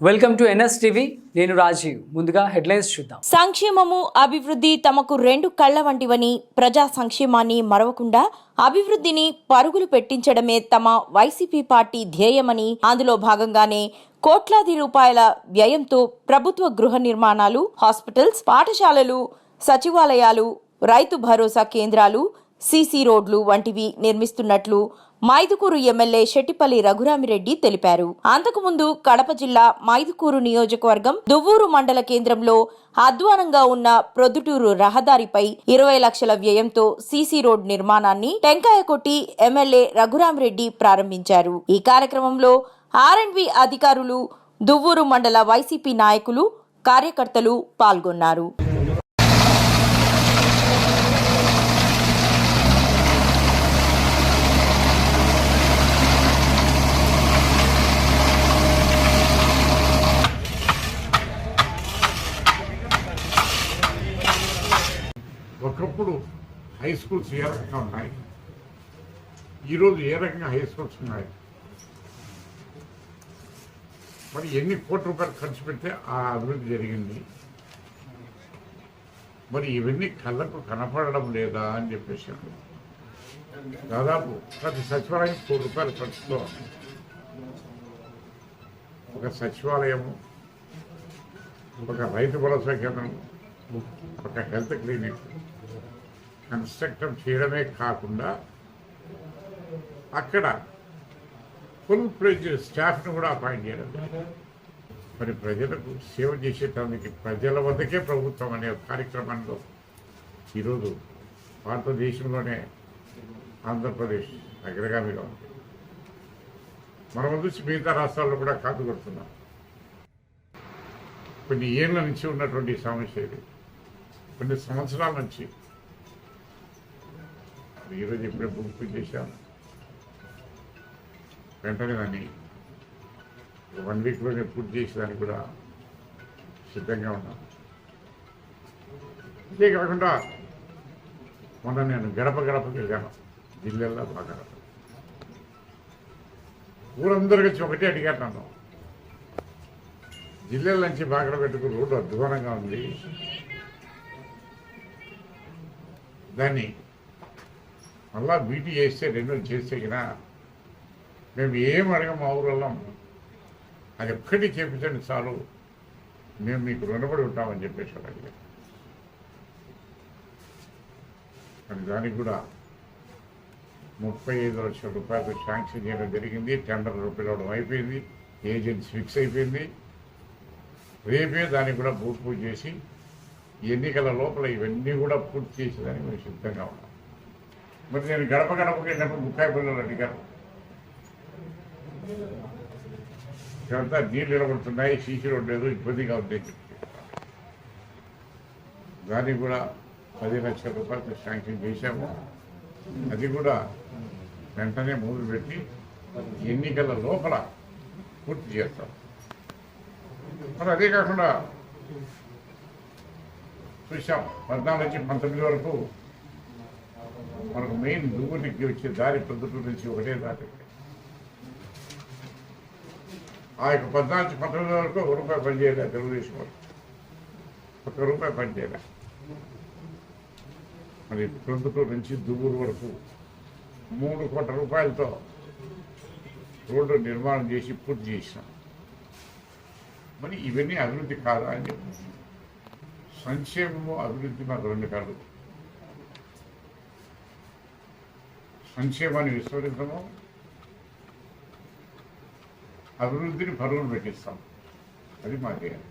Welcome to NS TV నేను రాజీవ్. ముందుగా headlines చూద్దాం. సంక్షేమము అభివృద్ధి తమకు రెండు కళ్ళ వంటివని ప్రజా సంక్షేమాన్ని మరవకుండా అభివృద్ధిని పరుగులు పెట్టించడమే తమ వైసీపీ పార్టీ ధ్యేయమని అందులో భాగంగానే కోట్లాది రూపాయల వ్యయంతో ప్రభుత్వ గృహ నిర్మాణాలు హాస్పిటల్స్ పాఠశాలలు సచివాలయాలు రైతు భరోసా కేంద్రాలు సీసీ రోడ్లు వంటివి నిర్మిస్తున్నట్లు మైదుకూరు ఎమ్మెల్యే శెట్టిపల్లి రఘురామిరెడ్డి తెలిపారు. అంతకుముందు కడప జిల్లా మైదుకూరు నియోజకవర్గం దువ్వూరు మండల కేంద్రంలో అధ్వానంగా ఉన్న ప్రొద్దుటూరు రహదారిపై ఇరవై లక్షల వ్యయంతో సీసీ రోడ్ నిర్మాణాన్ని టెంకాయ కొట్టి ఎమ్మెల్యే రఘురామిరెడ్డి ప్రారంభించారు. ఈ కార్యక్రమంలో ఆర్ ఆర్ఎండ్బి అధికారులు దువ్వూరు మండల వైసీపీ నాయకులు కార్యకర్తలు పాల్గొన్నారు. హై స్కూల్స్ ఏ రకంగా ఉన్నాయి? ఈరోజు ఏ రకంగా హై స్కూల్స్ ఉన్నాయి? మరి ఎన్ని కోట్ల రూపాయలు ఖర్చు పెడితే ఆ అభివృద్ధి జరిగింది? మరి ఇవన్నీ కళ్ళకు కనపడడం లేదా అని చెప్పేసి దాదాపు ప్రతి సచివాలయం కోటి రూపాయలు ఖర్చుతో ఒక సచివాలయము ఒక రైతు భరోసా కేంద్రం ఒక హెల్త్ క్లినిక్ కన్స్ట్రక్షన్ చేయడమే కాకుండా అక్కడ ఫుల్ ప్లేజ్ స్టాఫ్ను కూడా అపాయింట్ చేయడం. మరి ప్రజలకు సేవ చేసేటానికి ప్రజల వద్దకే ప్రభుత్వం అనే కార్యక్రమంలో ఈరోజు భారతదేశంలోనే ఆంధ్రప్రదేశ్ అగ్రగామిగా ఉంది. మనం చూసి మిగతా రాష్ట్రాల్లో కూడా కాదు కొడుతున్నాం. కొన్ని ఏళ్ళ నుంచి ఉన్నటువంటి సమస్య ఇది కొన్ని సంవత్సరాల నుంచి ఈరోజు ఇప్పుడే బుక్ పూజ చేశాను వెంటనే దాన్ని వన్ వీక్లోనే పూర్తి చేసేదానికి కూడా సిద్ధంగా ఉన్నాను ఇదే కాకుండా మొన్న నేను గడప గడపకి వెళ్ళాను. జిల్లాలో బాగా ఊరందరికీ వచ్చి ఒకటే అడిగారు నన్ను. జిల్లాల నుంచి బాగా పెట్టుకు రోడ్డు అధ్వానంగా ఉంది. దాన్ని మళ్ళా బీటీ చేస్తే రెన్యూల్ చేస్తే కదా మేము ఏం అడగం మా ఊళ్ళం అది ఒక్కటి చేపించండి చాలు. మేము మీకు రుణపడి ఉంటామని చెప్పేసి వాళ్ళు అడిగారు. మరి దానికి కూడా ముప్పై ఐదు లక్షల రూపాయలు శాంక్షన్ చేయడం జరిగింది. టెండర్ పిలవడం అయిపోయింది. ఏజెన్సీ ఫిక్స్ అయిపోయింది. రేపే దానికి కూడా భూ పూజ చేసి ఎన్నికల లోపల ఇవన్నీ కూడా పూర్తి చేసేదానికి మేము సిద్ధంగా ఉన్నాం. మరి నేను గడప గడపకి వెళ్ళినప్పుడు ముక్కాయి పిల్లలు అడిగారు ఇదంతా నీళ్ళు నిలబడుతున్నాయి సీసీ రోడ్ లేదు ఇబ్బందిగా ఉంది. చెప్పి దానికి కూడా పది లక్షల రూపాయలు శాంక్షన్ చేశాము. అది కూడా వెంటనే మొదలు పెట్టి ఎన్నికల లోపల పూర్తి చేస్తాం. మరి అదే కాకుండా చూసాం పద్నాలుగు నుంచి పంతొమ్మిది వరకు మనకు మెయిన్ దువ్వునికి వచ్చే దారి ప్రొద్దుటూరు నుంచి ఒకటే దారి. ఆ యొక్క పద్నాలుగు పంతొమ్మిది వరకు ఒక రూపాయి పనిచేయలే తెలుగుదేశం వాళ్ళు. ఒక్క రూపాయి పనిచేయలే మరి ప్రొద్దుటూరు నుంచి దువ్వూరు వరకు మూడు కోట్ల రూపాయలతో రోడ్డు నిర్మాణం చేసి పూర్తి చేసినాం. మరి ఇవన్నీ అభివృద్ధి కాదా అని చెప్పి. సంక్షేమము అభివృద్ధి మాకు రెండు కాదు. సంక్షేమాన్ని విస్మరించము అభివృద్ధిని పరుగులు పెట్టిస్తాం. అది మా ధ్యేయం.